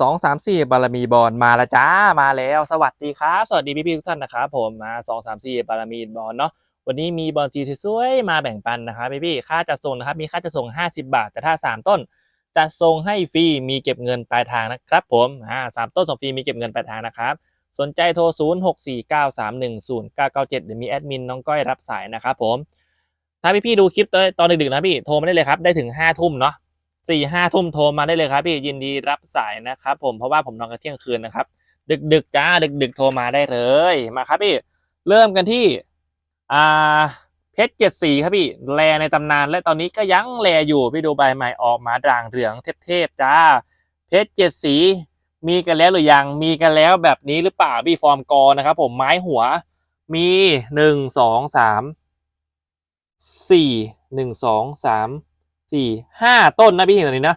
สองสามสี่บารมีบอลมาแล้วจ้ามาแล้ว สวัสดีครับ สวัสดีพี่ๆทุกท่านนะครับผมมาสองสามสี่บารมีบอลเนาะวันนี้มีบอลสีสวยๆมาแบ่งปันนะครับพี่ๆค่าจัดส่งนะครับมีค่าจัดส่ง 50 บาท แต่ถ้า 3 ต้นจัดส่งให้ฟรีมีเก็บเงินปลายทางนะครับผมอ่าสามต้นส่งฟรีมีเก็บเงินปลายทางนะครับสนใจโทร 0 6 4 9 3 1 0 9 9 7 เดี๋ยวมีแอดมินน้องก้อยรับสายนะครับผมถ้าพี่ๆดูคลิปตอนดึกๆนะพี่โทรมาได้เลยครับได้ถึง5ทุ่มเนาะ สี่ห้าทุ่มโทรมาได้เลยครับ พี่ยินดีรับสายนะครับผมเพราะว่าผมนอนกันเที่ยงคืนนะครับ ดึกดึกจ้าดึกดึกโทรมาได้เลยมาครับพี่เริ่มกันที่อ่าเพชรเจ็ดสีครับพี่แลในตำนาน และตอนนี้ก็ยังแลอยู่พี่ดูใบใหม่ออกมาด่างเหลืองเทพๆจ้า เพชรเจ็ดสีมีกันแล้วหรือยังมีกันแล้วแบบนี้หรือเปล่าพี่ฟอร์มกอนะครับผมไม้หัวมีหนึ่งสองสามสี่หนึ่งสองสาม สี่ห้าต้นนะพี่เห็นตรงนี้นะ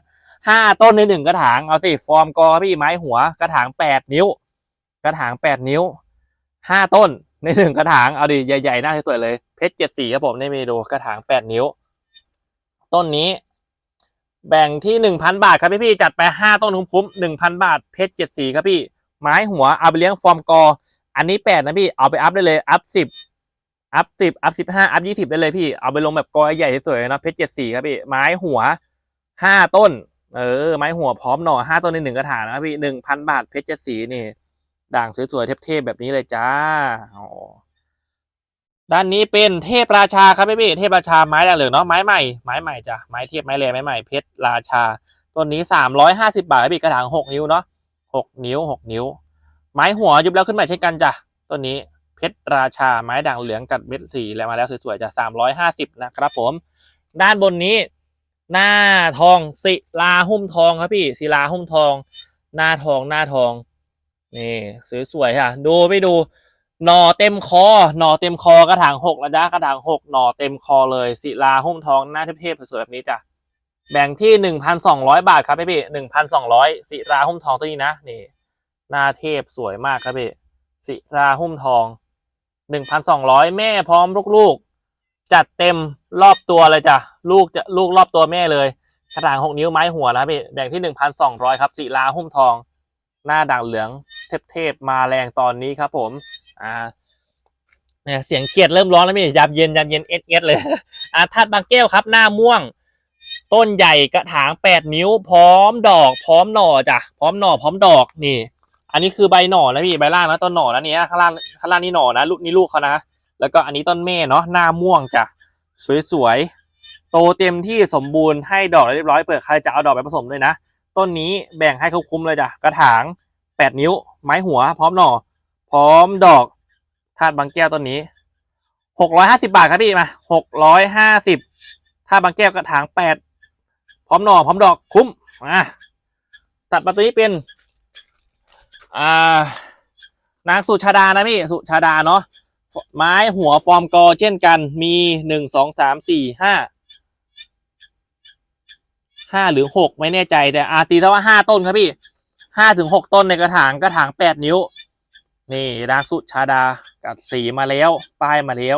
ห้าต้นในหนึ่งกระถางเอาสิฟอร์มกอพี่ไม้หัวกระถางแปดนิ้ว กระถางแปดนิ้วห้าต้นในหนึ่งกระถางเอาดิใหญ่ๆหน้าสวยเลยเพชรเจ็ดสีครับผมในี่มีดูกระถางแปดนิ้ว ต้นนี้แบ่งที่หนึ่งพันบาทครับพี่พี่จัดไปห้าต้นคุ้มๆหนึ่งพันบาทเพชรเจ็ดสีครับพี่ไม้หัวเอาไปเลี้ยงฟอร์มกอ อันนี้แปดนะพี่เอาไปอัพได้เลยอัพสิบ อัพสิบอัพสิบห้าอัพยี่สิบได้เลยพี่ เอาไปลงแบบกอยใหญ่สวยๆนะเพชรเจ็ดสี่ครับพี่ ไม้หัวห้าต้น เออ ไม้หัวพร้อมหน่อห้าต้นในหนึ่งกระถางนะครับพี่หนึ่งพันบาทเพชรเจ็ดสีนี่ ด่างสวยๆเทพๆแบบนี้เลยจ้าอ๋อด้านนี้เป็นเทพราชาครับพี่พี่เทพราชาไม้ด่างเหลืองเนาะไม้ใหม่ไม้ใหม่จ้ะไม้เทพไม้แรไม้ใหม่เพชรราชาต้นนี้สามร้อยห้าสิบาทครับพี่กระถางหกนิ้วเนาะหกนิ้วหกนิ้ว ไม้หัวยุบแล้วขึ้นใหม่เช่นกันจ้ะต้นนี้ เพชรราชาไม้ด่างเหลืองกัดเม็ดสีแล้วมาแล้วสวยๆจะสามร้อยห้าสิบนะครับผม ด้านบนนี้ หน้าทองศิลาหุ้มทองครับพี่ศิลาหุ้มทอง หน้าทองหน้าทองนี่สวยๆค่ะ ดูไปดูหน่อเต็มคอหน่อเต็มคอกระถางหกระจ้ากระถางหกหน่อเต็มคอเลยศิลาหุ้มทองหน้าเทพๆสวยๆแบบนี้จ้ะแบ่งที่หนึ่งพันสองร้อยบาทครับพี่หนึ่งพันสองร้อยศิลาหุ้มทองตัวนี้นะนี่หน้าเทพสวยมากครับพี่ศิลาหุ้มทอง หนึ่งพันสองร้อยแม่พร้อมลูกๆ จัดเต็มรอบตัวเลยจ้ะลูกจะลูกรอบตัวแม่เลยกระถางหกนิ้วไม้หัวนะพี่แบ่งที่หนึ่งพันสองร้อยครับศิลาหุ้มทอง หน้าด่างเหลืองเทพๆมาแรงตอนนี้ครับผมอ่าเนี่ยเสียงเกียดเริ่มร้อนแล้วพี่ยามเย็นยามเย็นเอสเอสเลยอ่าทัดบางแก้วครับ หน้าม่วง ต้นใหญ่กระถางแปดนิ้ว พร้อมดอก พร้อมหน่อจ้ะพร้อมหน่อพร้อมดอกนี่ อันนี้คือใบหน่อนะพี่ใบล่างนะต้นหน่อนะเนี้ยข้างล่างข้างล่างนี่หน่อนะลูกนี่ลูกเขานะแล้วก็อันนี้ต้นแม่เนาะหน้าม่วงจ้ะสวยๆโตเต็มที่สมบูรณ์ให้ดอกเรียบร้อยเปิดใครจะเอาดอกไปผสมด้วยนะต้นนี้แบ่งให้เขาคุ้มเลยจ้ะกระถางแปดนิ้ว ไม้หัว พร้อมหน่อ พร้อมดอกธาตุบางแก้วต้นนี้หกร้อยห้าสิบาทครับพี่มาหกร้อยห้าสิบธาตุบางแก้วกระถางแปดพร้อมหน่อ พร้อมดอกคุ้มมาตัดมาตัวนี้เป็น อ่านางสุชาดานะพี่สุชาดาเนาะไม้หัวฟอร์มกอเช่นกันมีหนึ่งสองสามสี่ห้าห้าหรือหกไม่แน่ใจแต่อาตีแล้วว่าห้าต้นครับพี่ห้าถึงหกต้นในกระถางกระถางแปดนิ้ว นี่นางสุชาดากัดสีมาแล้วป้ายมาแล้ว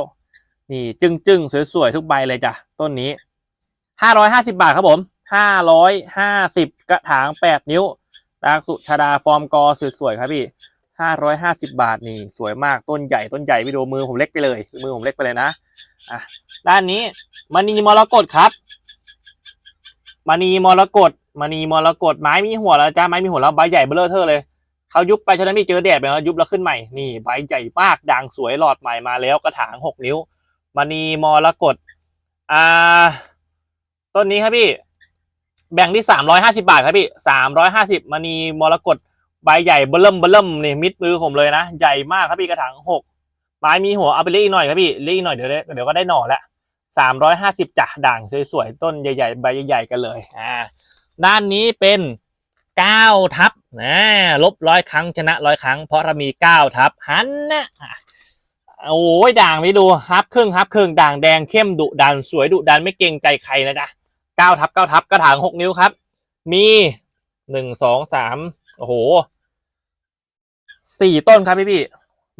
นี่จึงจึงสวยๆทุกใบเลยจ้ะต้นนี้ห้าร้อยห้าสิบาทครับผมห้าร้อยห้าสิบกระถางแปดนิ้ว นางสุชาดาฟอร์มกอสวยๆครับพี่ห้าร้อยห้าสิบาทนี่สวยมากต้นใหญ่ต้นใหญ่ไปดูมือผมเล็กไปเลย มือผมเล็กไปเลยนะอะด้านนี้มณีมรกตครับมณีมรกตมณีมรกตไม้มีหัวแล้วจ้าไม้มีหัวแล้วใบใหญ่เบ้อเร่อเทอเลยเขายุบไปฉะนั้นมีเจอแดดไปแล้วยุบแล้วขึ้นใหม่นี่ใบใหญ่มากด่างสวยหลอดใหม่มาแล้วกระถางหกนิ้วมณีมรกตอ่าต้นนี้ครับพี่ แบ่งที่สามร้อยห้าสิบาทครับพี่สามร้อยห้าสิบมณีมรกตใบใหญ่เบิ่มเบิ่มนี่มิดมือผมเลยนะ ใหญ่มากครับพี่กระถางหกไม้มีหัวเอาไปเลี้ยอีกหน่อยครับพี่เลี้ยอีกหน่อยเดี๋ยวได้เดี๋ยวก็ได้หน่อละสามร้อยห้าสิบจ่ะด่างสวยๆต้นใหญ่ๆใบใหญ่ๆกันเลยอ่าด้านนี้เป็นเก้าทับนะลบร้อยครั้งชนะร้อยครั้ง เพราะถ้ามีเก้าทับหันนะอะโอ้ยด่างไปดูฮับครึ่งฮับครึ่งด่างแดงเข้มดุดันสวยดุดันไม่เกรงใจใครนะจ๊ะ เก้าทับเก้าทับกระถางหกนิ้วครับ มีหนึ่งสองสามโอ้โหสี่ต้นครับพี่พี่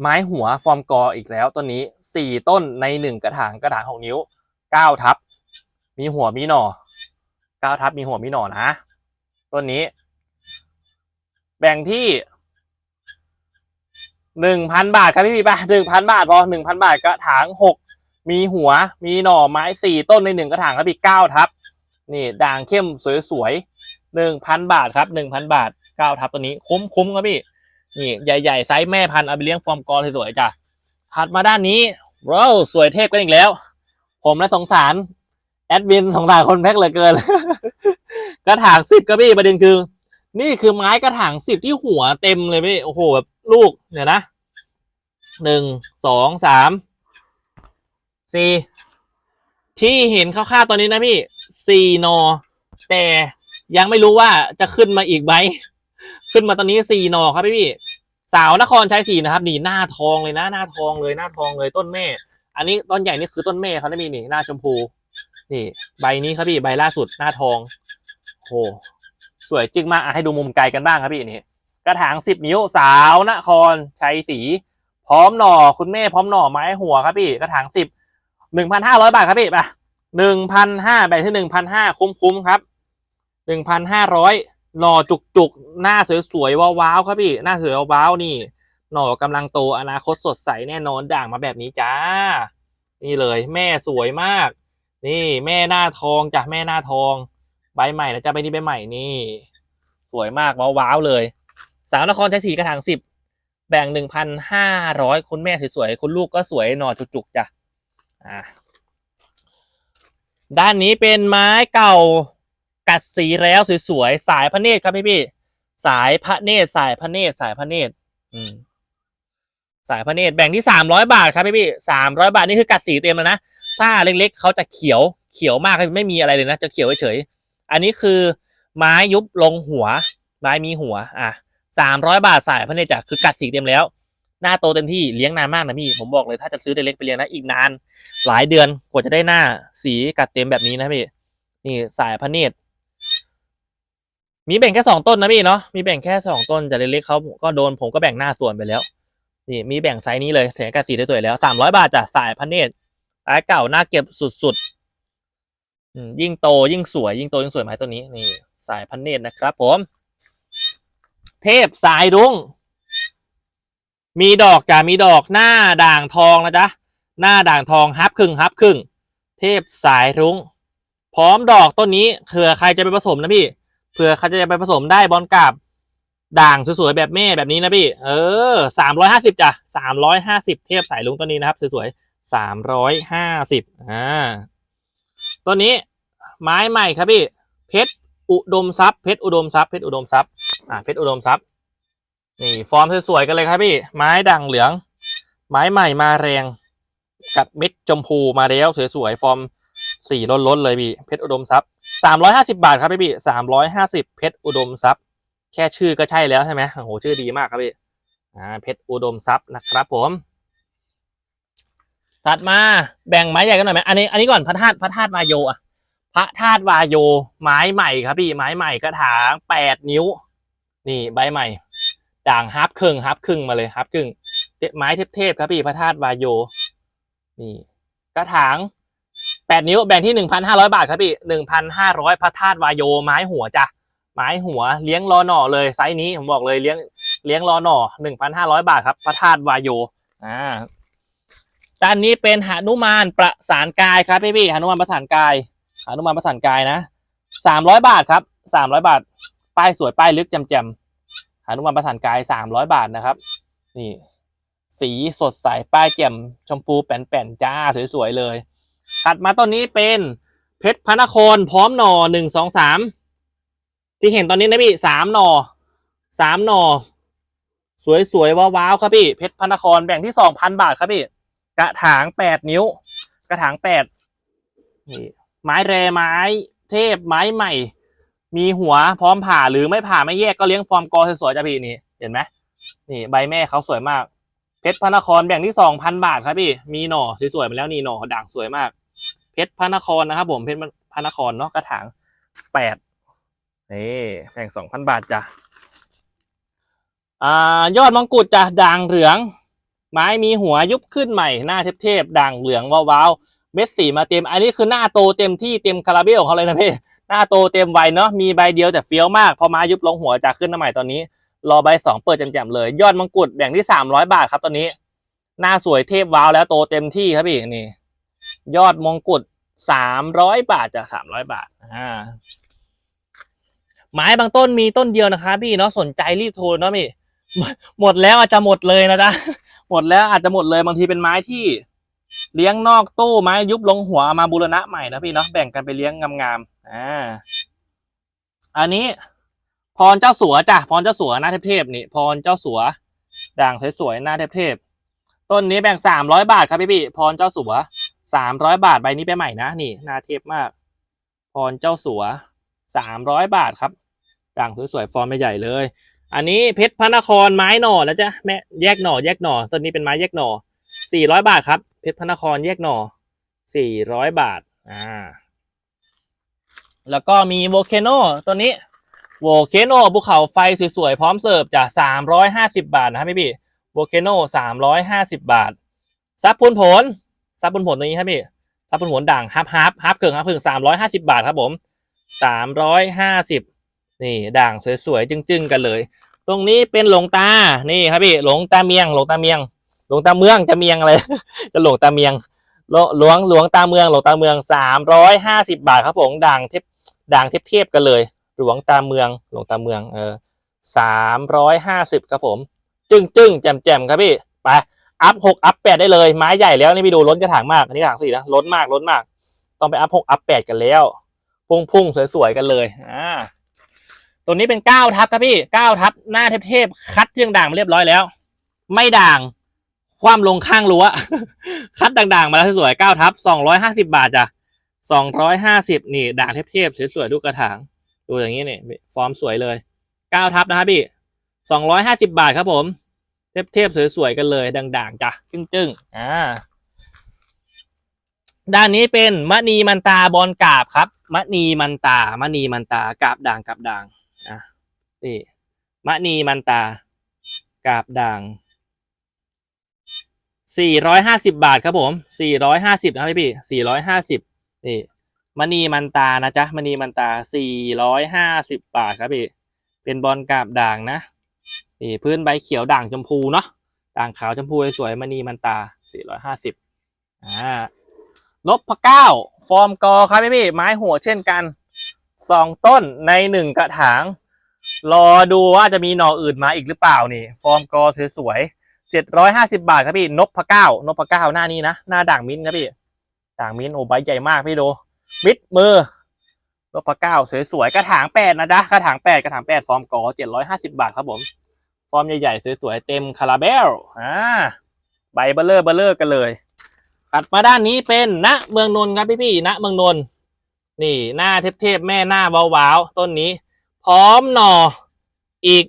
ไม้หัวฟอร์มกออีกแล้วต้นนี้สี่ต้นในหนึ่งกระถางกระถางหกนิ้วเก้าทับ มีหัวมีหน่อเก้าทับมีหัวมีหน่อนะต้นนี้ แบ่งที่หนึ่งพันบาทครับพี่พี่ป่ะหนึ่งพันบาทพอหนึ่งพันบาทกระถางหกมีหัวมีหน่อไม้สี่ต้นในหนึ่งกระถางครับพี่เก้าทับ นี่ด่างเข้มสวยๆหนึ่งพันบาทครับหนึ่งพันบาทเก้าทับตัวนี้คุ้มคุ้มครับพี่ นี่ใหญ่ๆไซส์แม่พันธุ์เอาไปเลี้ยงฟอร์มกอสวยๆจ้ะถัดมาด้านนี้ว้าวสวยเทพกันอีกแล้ว ผมและสงสารแอดมินสงสารคนแพ็กเหลือเกิน กระถางสิบกระบี่ประเด็นคือ นี่คือไม้กระถางสิบที่หัวเต็มเลยพี่โอ้โหแบบลูกเนี่ยนะหนึ่งสองสามสี่ที่เห็นคร่าวๆตอนนี้นะพี่ สี่นอ แต่ยังไม่รู้ว่าจะขึ้นมาอีกไหมขึ้นมาตอนนี้สี่นอครับพี่พี่สาวนครชัยศรีนะครับนี่หน้าทองเลยนะ หน้าทองเลยหน้าทองเลยต้นแม่ อันนี้ต้นใหญ่นี่คือต้นแม่เขาได้มีนี่หน้าชมพู นี่ ใบนี้ครับพี่ใบล่าสุดหน้าทองโหสวยจึงมากให้ดูมุมไกลกันบ้างครับพี่นี่กระถางสิบนิ้วสาวนครชัยศรีพร้อมหน่อคุณแม่พร้อมหน่อไม้หัวครับพี่กระถางสิบหนึ่งพันห้าร้อยบาทครับพี่ไป หนึ่งพันห้าใบที่หนึ่งพันห้าคุ้มๆครับหนึ่งพันห้าร้อยหน่อจุกๆ หน้าสวยๆว้าวๆครับพี่ หน้าสวยว้าวๆนี่ หน่อกำลังโตอนาคตสดใสแน่นอนด่างมาแบบนี้จ้า นี่เลย แม่สวยมาก นี่แม่หน้าทองจ้ะแม่หน้าทอง ใบใหม่นะจ๊ะใบนี้ใบใหม่นี่ สวยมากว้าวๆเลย สาวนครใชัยศรีกระถางสิบแบ่งหนึ่งพันห้าร้อยคุณแม่สวยๆคุณลูกก็สวยหน่อจุกๆจ้ะอ่า ด้านนี้เป็นไม้เก่ากัดสีแล้วสวยๆสายพระเนตรครับพี่พี่สายพระเนตรสายพระเนตรสายพระเนตรอืมสายพระเนตรแบ่งที่สามร้อยบาทครับพี่พี่สามร้อยบาทนี่คือกัดสีเต็มแล้วนะถ้าเล็กๆเขาจะเขียวเขียวมากไม่มีอะไรเลยนะจะเขียวเฉยๆอันนี้คือไม้ยุบลงหัว ไม้มีหัว อะสามร้อยบาทสายพระเนตรจ้ะคือกัดสีเต็มแล้ว หน้าโตเต็มที่เลี้ยงนานมากนะพี่ผมบอกเลยถ้าจะซื้อเล็กไปเลี้ยงนะอีกนาน หลายเดือนกว่าจะได้หน้าสีกัดเต็มแบบนี้นะพี่นี่สายพระเนตรมีแบ่งแค่สองต้นนะพี่เนาะมีแบ่งแค่สองต้นแต่เล็กๆเขาก็โดนผมก็แบ่งหน้าส่วนไปแล้วนี่มีแบ่งไซส์นี้เลยแสงกระสีได้ตัวแล้วสามร้อยบาทจ้ะสายพันเนตรไม้เก่าหน้าเก็บสุดๆอืยิ่งโตยิ่งสวยยิ่งโตยิ่งสวยไหมตัวนี้นี่สายพันเนตรนะครับผม เทพสายรุ้ง มีดอกจ้ะมีดอกหน้าด่างทองนะจ๊ะหน้าด่างทองฮับครึ่งฮับครึ่ง เทพสายรุ้ง พร้อมดอกต้นนี้เผื่อใครจะไปผสมนะพี่เผื่อใครจะไปผสมได้บอลกราบด่างสวยๆแบบแม่แบบนี้นะพี่ เออสามร้อยห้าสิบจ้ะสามร้อยห้าสิบเทียบสายลุงตัวนี้นะครับสวยๆสามร้อยห้าสิบอ่าตัวนี้ไม้ใหม่ครับพี่ เพชรอุดมทรัพย์เพชรอุดมทรัพย์เพชรอุดมทรัพย์อ่าเพชรอุดมทรัพย์ นี่ฟอร์มสวยๆกันเลยครับพี่ ไม้ด่างเหลือง ไม้ใหม่มาแรง กับเม็ดชมพูมาแล้วสวยๆฟอร์มสีล้นๆเลยพี่เพชรอุดมทรัพย์สามร้อยห้าสิบาทครับพี่พี่สามร้อยห้าสิบเพชรอุดมทรัพย์ แค่ชื่อก็ใช่แล้วใช่ไหมโอ้โหชื่อดีมากครับพี่อ่าเพชรอุดมทรัพย์นะครับผมถัดมาแบ่งไม้ใหญ่กันหน่อยไหมอันนี้อันนี้ก่อนพระธาตุพระธาตุวายโยอะพระธาตุวายโย ไม้ใหม่ครับพี่ไม้ใหม่กระถางแปดนิ้ว นี่ใบใหม่ ด่างฮับครึ่งฮับครึ่งมาเลยฮับครึ่งไม้เทพๆครับพี่พระธาตุวายโยนี่กระถางแปดนิ้วแบ่งที่หนึ่งพันห้าร้อยบาทครับพี่หนึ่งพันห้าร้อยพระธาตุวายโยไม้หัวจ้ะไม้หัวเลี้ยงรอหน่อเลยไซส์นี้ผมบอกเลยเลี้ยงเลี้ยงรอหน่อหนึ่งพันห้าร้อยบาทครับพระธาตุวายโยอ่าด้านนี้เป็นหนุมานประสานกายครับพี่พี่หนุมานประสานกายหนุมานประสานกายนะสามร้อยบาทครับสามร้อยบาทป้ายสวยป้ายลึกแจ่ม ๆหนุมานประสานกายสามร้อยบาทนะครับ นี่ สีสดใส ป้ายแจ่มชมพูแป่นๆจ้า สวย ๆ เลย ถัดมาต้นนี้เป็นเพชรพระนครพร้อมหน่อหนึ่งสองสามที่เห็นตอนนี้นะพี่สามหน่อสามหน่อ สวยๆว้าวๆครับพี่ เพชรพระนครแบ่งที่สองพันบาทครับพี่ กระถางแปดนิ้ว กระถางแปดนี่ไม้แรไม้เทพไม้ใหม่ มีหัวพร้อมผ่าหรือไม่ผ่าไม่แยกก็เลี้ยงฟอร์มกอสวยๆจ้ะพี่นี่เห็นไหมนี่ใบแม่เขาสวยมาก เพชรพระนครแบ่งที่สองพันบาทครับพี่มีหน่อสวยๆมาแล้วนี่หน่อด่างสวยมาก เพชรพระนครนะครับ ผมเพชรพระนครเนาะกระถางแปดนี่แบ่งสองพันบาทจ้ะอ่ายอดมงกุฎจ้ะด่างเหลือง ไม้มีหัวยุบขึ้นใหม่หน้าเทพๆด่างเหลืองว้าวๆเม็ดสีมาเต็ม อันนี้คือหน้าโตเต็มที่เต็มคาราเบลของเขาเลยนะพี่ หน้าโตเต็มวัยเนาะมีใบเดียวแต่เฟี้ยวมากพอมายุบลงหัวจะขึ้นมาใหม่ตอนนี้ รอใบสองเปิดแจ่มๆเลย ยอดมงกุฎแบ่งที่สามร้อยบาทครับตอนนี้ หน้าสวยเทพว้าวแล้วโตเต็มที่ครับพี่นี่ ยอดมงกุฎสามร้อยบาทจากสามร้อยบาทอ่าไม้บางต้นมีต้นเดียวนะครับพี่เนาะสนใจรีบโทรเนาะพี่หมดแล้วอาจจะหมดเลยนะจ๊ะหมดแล้วอาจจะหมดเลยบางทีเป็นไม้ที่ เลี้ยงนอกตู้ไม้ยุบลงหัวมาบูรณะใหม่นะพี่เนาะแบ่งกันไปเลี้ยงงามๆอ่าอันนี้ พรเจ้าสัวจ้ะพรเจ้าสัวหน้าเทพๆนี่พรเจ้าสัว ด่างสวยๆหน้าเทพๆต้นนี้แบ่งสามร้อยบาทครับพี่พี่พรเจ้าสัวสามร้อยบาทใบนี้ไปใหม่นะนี่หน้าเทพมาก พรเจ้าสัวสามร้อยบาทครับ ด่างสวยๆฟอร์มใหญ่เลยอันนี้เพชรพระนครไม้หน่อแล้วจ้ะแม่แยกหน่อแยกหน่อต้นนี้เป็นไม้แยกหน่อสี่ร้อยบาทครับ เพชรพระนครแยกหน่อสี่ร้อยบาท อ่า แล้วก็มีโวเคโนตัวนี้โวเคโนภูเขาไฟสวยๆ พร้อมเสิร์ฟจากสามร้อยห้าสิบาทนะครับพี่พี่โวเคโนสามร้อยห้าสิบาท ซับพุนผล ซับพุนผลตัวนี้ครับพี่ ซับพุนผลด่างฮับฮับฮับเกิงฮับเกิงสามร้อยห้าสิบาทครับผมสามร้อยห้าสิบนี่ด่างสวยๆ จึ้งๆ กันเลย ตรงนี้เป็นหลงตา นี่ครับพี่ หลงตาเมียง หลงตาเมียง หลวงตาเมืองจะเมียงอะไร จะหลวงตาเมียงหลวหลวงหลวงตาเมืองหลวงตาเมืองสามร้อยห้าสิบาทครับผมด่างเทปด่างเทียบเทียบกันเลย หลวงตาเมืองหลวงตาเมืองเออสามร้อยห้าสิบครับผม จึ้งจึ้งแจ่มแจ่มครับพี่ไปอัพหกอัพแปดได้เลยไม้ใหญ่แล้วนี่พี่ดูล้นกระถางมากอันนี้กระถางสี่นะล้นมากล้นมาก ต้องไปอัพหกอัพแปดกันแล้วพุ่งพุ่งสวยๆกันเลยอ่าตัวนี้เป็นเก้าทับครับพี่เก้าทับหน้าเทพๆคัดเชียงด่างมาเรียบร้อยแล้ว ไม่ด่าง ความลงข้างรั้ว คัดด่างๆ มาแล้วสวยๆเก้าทับสองร้อยห้าสิบาทจ้ะสองร้อยห้าสิบนี่ ด่างเทพๆสวยๆดูกกระถาง ดูอย่างนี้นี่ฟอร์มสวยเลยเก้าทับนะครับพี่สองร้อยห้าสิบาทครับผม เทพๆสวยๆกันเลยด่างๆจ้ะจึ้งๆอ่าด้านนี้เป็นมณีมันตาบอลกาบครับมณีมันตามณีมันตากาบด่างกาบด่างอะนี่มณีมันตากาบด่าง สี่ร้อยห้าสิบาทครับผมสี่ร้อยห้าสิบนะครับพี่สี่ร้อยห้าสิบนี่มณีมันตานะจ๊ะมณีมันตาสี่ร้อยห้าสิบบาทครับพี่เป็นบอลกาบด่างนะนี่พื้นใบเขียวด่างชมพูเนาะด่างขาวชมพูสวยมณีมันตาสี่ร้อยห้าสิบอ่านพะเก้า ฟอร์มกอครับพี่พี่ไม้หัวเช่นกันสองต้นในหนึ่งกระถาง รอดูว่าจะมีหน่ออื่นมาอีกหรือเปล่านี่ ฟอร์มกอสวยๆ เจ็ดร้อยห้าสิบาทครับพี่นพเก้านพเก้าหน้านี้นะหน้าด่างมิ้นครับพี่ด่างมิ้นโอ้ใบใหญ่มากพี่ดูมิดมือนพเก้าสวยๆกระถางแปดนะจ๊ะกระถางแปดกระถางแปดฟอร์มกอเจ็ดร้อยห้าสิบาทครับผมฟอร์มใหญ่ๆสวยๆเต็มคาราเบลอ่าใบเบลเลอร์เบลเลอร์กันเลยถัดมาด้านนี้เป็นณเมืองนนท์ครับพี่พี่ๆณเมืองนนท์นี่หน้าเทพๆแม่หน้าเบาๆต้นนี้ พร้อมหน่ออีก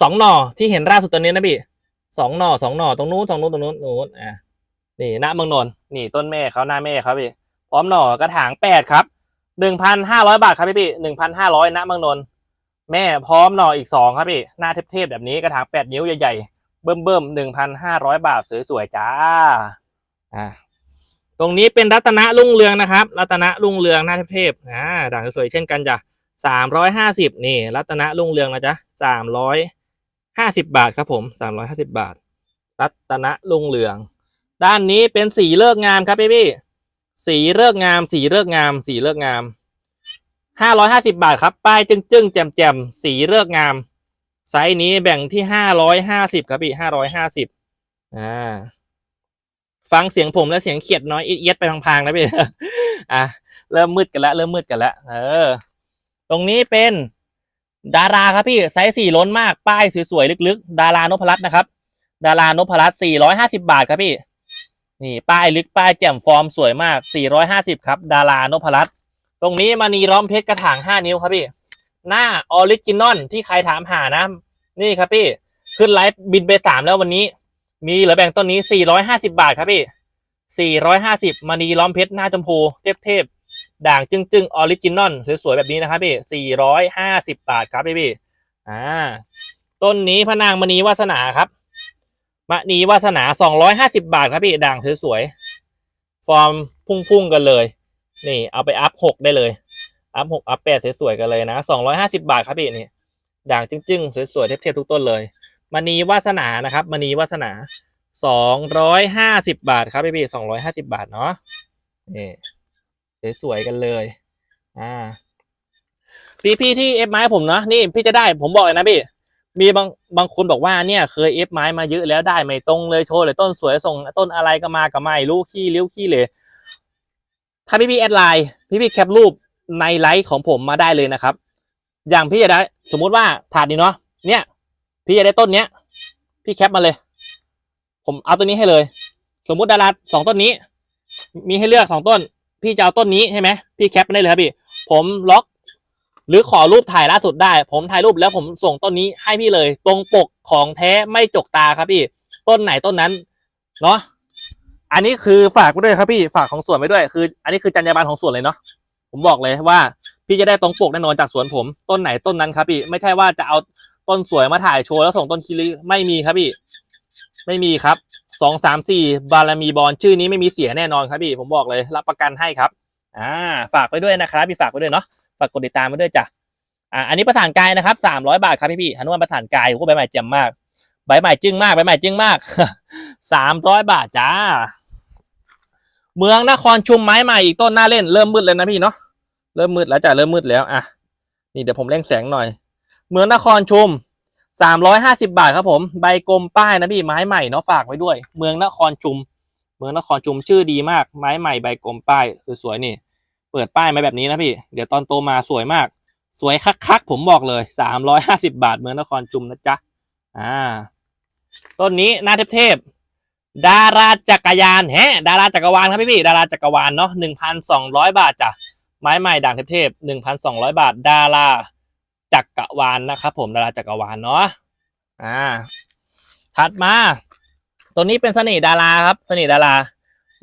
สองหน่อที่เห็นล่าสุดตอนนี้นะพี่สองหน่อสองหน่อตรงนู้นตรงนู้นตรงนู้นนู้นอะนี่ณเมืองนนท์นี่ต้นแม่เขาหน้าแม่ครับพี่พร้อมหน่อกระถางแปดครับหนึ่งพันห้าร้อยบาทครับพี่พี่หนึ่งพันห้าร้อยณเมืองนนท์แม่พร้อมหน่ออีกสองครับพี่หน้าเทพๆแบบนี้กระถางแปดนิ้วใหญ่ๆเบิ่มเบิ่มหนึ่งพันห้าร้อยบาทสวยๆจ้าอ่าตรงนี้เป็นรัตนะรุ่งเรืองนะครับ รัตนะรุ่งเรืองหน้าเทพๆอ่าด่างสวยๆเช่นกันจ้ะสามร้อยห้าสิบนี่ รัตนะรุ่งเรืองนะจ๊ะสามร้อย ห้าสิบบาทครับผมสามร้อยห้าสิบาท รัตนรุ่งเรือง ด้านนี้เป็นสีเลิกงามครับพี่พี่สีเลิกงาม สีเลิกงาม สีเลิกงามห้าร้อยห้าสิบาทครับ ป้ายจึ้งๆแจมสีเลิกงาม ไซส์นี้แบ่งที่ห้าร้อยห้าสิบครับพี่ห้าร้อยห้าสิบอ่าฟังเสียงผมและเสียงเขียดน้อยเอียดไปพางๆนะพี่อะเริ่มมืดกันแล้วเริ่มมืดกันแล้วเออ ตรงนี้เป็น ดาราครับพี่ไซส์สี่ล้นมากป้ายสวยๆลึกๆ ดารานพรัตน์นะครับ ดารานพรัตน์สี่ร้อยห้าสิบาทครับพี่ นี่ป้ายลึกป้ายแจ่มฟอร์มสวยมากสี่ร้อยห้าสิบครับ ดารานพรัตน์ตรงนี้มานีร้อมเพชรกระถางห้านิ้วครับพี่ หน้าออริจินอลที่ใครถามหานะ นี่ครับพี่ ขึ้นไลฟ์บินไปสามแล้ววันนี้ มีเหลือแบ่งต้นนี้450บาทครับพี่450มานีล้อมเพชรหน้าชมพูเทพเทพๆ ด่างจึ้งจึงออริจินอลสวยๆ แบบนี้นะครับพี่450บาทครับพี่พี่อ่าต้นนี้พระนางมณีวาสนาครับมณีวาสนา250บาทครับพี่ด่างสวยๆฟอร์มพุ่งๆกันเลย นี่เอาไปอัพ6ได้เลยอัพ6อัพ8สวยๆกันเลยนะ250บาทครับพี่นี่ด่างจึ้งๆสวยๆเทียบๆทุกต้นเลยมณีวาสนานะครับมณีวาสนาสองร้อยห้าสิบบาทครับพี่พี่สองร้อยห้าสิบาทเนาะนี่ สวยๆกันเลยอ่าพี่พี่ที่เอฟไม้ผมเนาะนี่พี่จะได้ผมบอกเลยนะพี่มีบางบางคนบอกว่าเนี่ยเคยเอฟไม้มาเยอะแล้วได้ไม่ตรงเลยโชว์เลยต้นสวยส่งต้นอะไรก็มาก็ไม่รู้ขี้เลี้ยวขี้เลย ถ้าพี่พี่แอดไลน์พี่พี่แคปรูปในไลฟ์ของผมมาได้เลยนะครับ อย่างพี่จะได้ สมมุติว่าถาดนี้เนาะเนี่ย พี่จะได้ต้นเนี้ย พี่แคปมาเลย ผมเอาตัวนี้ให้เลย สมมุติดาราสองต้นนี้ มีให้เลือกสองต้น พี่จะเอาต้นนี้ใช่ไหมพี่แคปมาได้เลยครับพี่ผมล็อก หรือขอรูปถ่ายล่าสุดได้ ผมถ่ายรูปแล้วผมส่งต้นนี้ให้พี่เลย ตรงปกของแท้ไม่จกตาครับพี่ ต้นไหนต้นนั้นเนาะอันนี้คือฝากไว้ด้วยครับพี่ฝากของสวนไว้ด้วยคือ อันนี้คือจรรยาบรรณของสวนเลยเนาะผมบอกเลยว่า พี่จะได้ตรงปกแน่นอนจากสวนผม ต้นไหนต้นนั้นครับพี่ ไม่ใช่ว่าจะเอาต้นสวยมาถ่ายโชว์แล้วส่งต้นคิริไม่มีครับพี่ ไม่มีครับ สองสามสี่บารมีบอลชื่อนี้ไม่มีเสียแน่นอนครับพี่ผมบอกเลยรับประกันให้ครับอ่าฝากไว้ด้วยนะครับพี่ฝากไว้ด้วยเนาะฝากกดติดตามไว้ด้วยจ้ะอ่าอันนี้ประสานกายนะครับสามร้อยบาทครับพี่พี่หนุมานประสานกายโอ้ใบใหม่เจ๋มมากใบใหม่จึ้งมากใบใหม่จึ้งมากสามร้อยบาทจ้า เมืองนครชุมไม้ใหม่อีกต้นหน้าเล่นเริ่มมืดเลยนะพี่เนาะเริ่มมืดแล้วจ้ะเริ่มมืดแล้วอะนี่เดี๋ยวผมเร่งแสงหน่อย เมืองนครชุม สามร้อยห้าสิบาทครับผม ใบกลมป้ายนะพี่ไม้ใหม่เนาะฝากไว้ด้วย เมืองนครชุม เมืองนครชุมชื่อดีมาก ไม้ใหม่ใบกลมป้ายสวยๆนี่ เปิดป้ายมาแบบนี้นะพี่ เดี๋ยวตอนโตมาสวยมาก สวยคักๆผมบอกเลยสามร้อยห้าสิบาท เมืองนครชุมนะจ๊ะ อ่า ต้นนี้หน้าเทพๆดาราจักรยานแฮะดาราจักรวาลครับพี่พี่ดาราจักรวาลเนาะหนึ่งพันสองร้อยบาทจ้ะไม้ใหม่ด่างเทพๆหนึ่งพันสองร้อยบาท ดารา จักรวาลนะครับผมดาราจักรวาลเนาะอ่า ถัดมา ตัวนี้เป็นเสน่ห์ดาราครับ เสน่ห์ดารา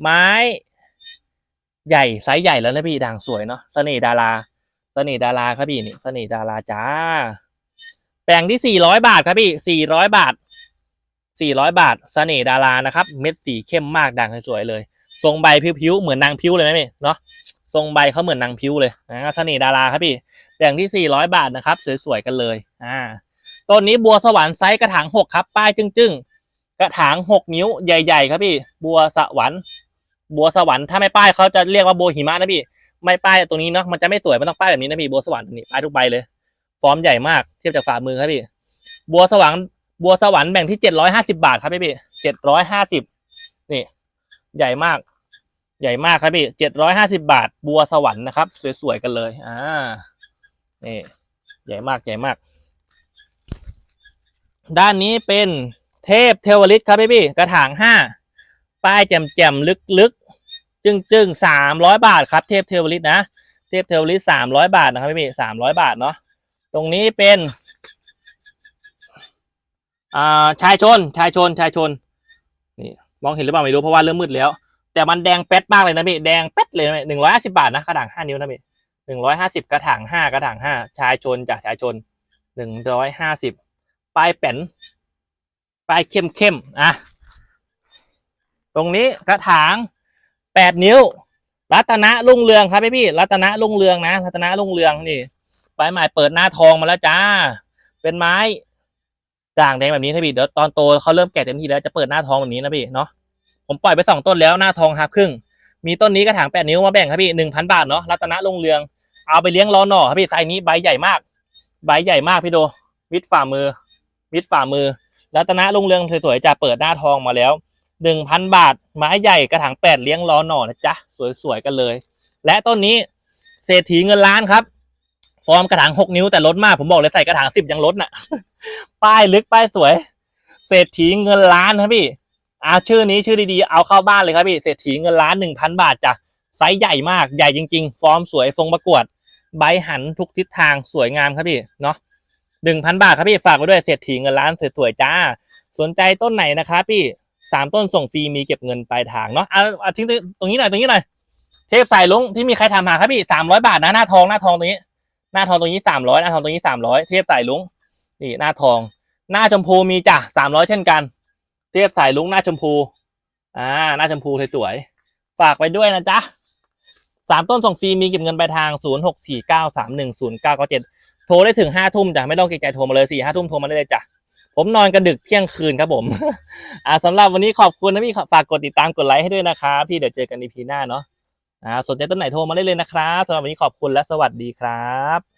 ไม้ ใหญ่ไซส์ใหญ่แล้วนะพี่ด่างสวยเนาะเสน่ห์ดารา เสน่ห์ดาราครับพี่นี่เสน่ห์ดาราจ้า แปลงที่สี่ร้อยบาทครับพี่สี่ร้อยบาทสี่ร้อยบาทเสน่ห์ดารานะครับ เม็ดสีเข้มมากด่างสวยๆเลย ทรงใบพิ้วๆเหมือนนางพิ้วเลยไหมพี่เนาะ ทรงใบเขาเหมือนนางพิ้วเลยนะเสน่ห์ดาราครับพี่แบ่งที่สี่ร้อยบาทนะครับ สวยๆกันเลยอ่าต้นนี้บัวสวรรค์ไซส์กระถางหกครับ ป้ายจึ้งๆ กระถางหกนิ้วใหญ่ ๆ ครับพี่ บัวสวรรค์บัวสวรรค์ถ้าไม่ป้ายเขาจะเรียกว่าบัวหิมะนะพี่ ไม่ป้ายตรงนี้เนาะมันจะไม่สวยมันต้องป้ายแบบนี้นะพี่บัวสวรรค์นี่ป้ายทุกใบเลย ฟอร์มใหญ่มากเทียบจากฝ่ามือครับพี่ บัวสวรรค์บัวสวรรค์แบ่งที่เจ็ดร้อยห้าสิบาทครับพี่พี่เจ็ดร้อยห้าสิบนี่ใหญ่มาก ใหญ่มากครับพี่เจ็ดร้อยห้าสิบาท บัวสวรรค์นะครับ สวยๆกันเลย อ่า นี่ ใหญ่มากใหญ่มาก ด้านนี้เป็นเทพเทวฤทธิ์ครับพี่พี่กระถางห้า ป้ายแจ่มแจ่มลึกลึกๆ จึ้งจึงสามร้อยบาทครับ เทพเทวฤทธิ์นะ เทพเทวฤทธิ์สามร้อยบาทนะครับพี่พี่สามร้อยบาทเนาะ ตรงนี้เป็นอ่าชายชน ชายชน ชายชน นี่ มองเห็นหรือเปล่าไม่รู้เพราะว่าเริ่มมืดแล้ว แต่มันแดงเป๊ดมากเลยนะพี่แดงเป๊ดเลยหนึ่งร้อยห้าสิบาทนะกระถางห้านิ้วนะพี่หนึ่งร้อยห้าสิบกระถางห้ากระถางห้าชายชนจากชายชนหนึ่งร้อยห้าสิบปลายแป้นปลายเข้มเข้มอะตรงนี้กระถางแปดนิ้ว รัตนะรุ่งเรืองครับพี่พี่รัตนะรุ่งเรืองนะ รัตนะรุ่งเรืองนี่ปลายใหม่เปิดหน้าทองมาแล้วจ้า เป็นไม้ด่างแดงแบบนี้นะพี่เดี๋ยวตอนโตเขาเริ่มแก่เต็มที่แล้วจะเปิดหน้าทองแบบนี้นะพี่เนาะ ผมปล่อยไปสองต้นแล้วหน้าทองหักครึ่ง มีต้นนี้กระถางแปดนิ้วมาแบ่งครับพี่หนึ่งพันบาทเนาะรัตนะรุ่งเรือง เอาไปเลี้ยงล้อหน่อครับพี่ไซส์นี้ใบใหญ่มาก ใบใหญ่มากพี่โดมิดฝ่ามือ มิดฝ่ามือ รัตนะลงเรืองสวยๆจะเปิดหน้าทองมาแล้วหนึ่งพันบาทไม้ใหญ่กระถางแปดเลี้ยงล้อหน่อนะจ๊ะสวยๆกันเลย และต้นนี้เศรษฐีเงินล้านครับฟอร์มกระถางหกนิ้วแต่ลดมากผมบอกเลยใส่กระถางสิบยังลดน่ะ ป้ายลึกป้ายสวย เศรษฐีเงินล้านครับพี่ อาชื่อนี้ชื่อดีๆ เอาเข้าบ้านเลยครับพี่เศรษฐีเงินล้านหนึ่งพันบาทจ้ะไซส์ใหญ่มากใหญ่จริง ๆ ฟอร์มสวยทรงประกวด ใบหันทุกทิศทางสวยงามครับพี่เนาะหนึ่งพันบาทครับพี่ฝากไว้ด้วยเศรษฐีเงินล้านสวยๆจ้า สนใจต้นไหนนะครับพี่สามต้นส่งฟรีมีเก็บเงินปลายทางเนาะเอาเอาทิ้งตรงนี้หน่อยตรงนี้หน่อยเทพสายลุงที่มีใครถามหาครับพี่สามร้อยบาทนะหน้าทองหน้าทองตรงนี้หน้าทองตรงนี้สามร้อยหน้าทองตรงนี้สามร้อยเทพสายลุงนี่หน้าทอง หน้าชมพูมีจ้ะสามร้อยเช่นกัน เทพสายลุงหน้าชมพู อ่า หน้าชมพูสวยๆฝากไว้ด้วยนะจ๊ะสามต้นส่งฟรีมีเก็บเงินปลายทาง0 6 4 9 3 1 0 9 9 7โทรได้ถึงห้าทุ่มจ้ะไม่ต้องเกรงใจโทรมาเลยสี่ห้าทุ่มโทรมาได้เลยจ้ะผมนอนกันดึกเที่ยงคืนครับผม อ่าสำหรับวันนี้ขอบคุณนะพี่ฝากกดติดตามกดไลค์ให้ด้วยนะครับพี่เดี๋ยวเจอกันในพีหน้าเนาะอ่าสนใจต้นไหนโทรมาได้เลยนะครับสำหรับวันนี้ขอบคุณและสวัสดีครับ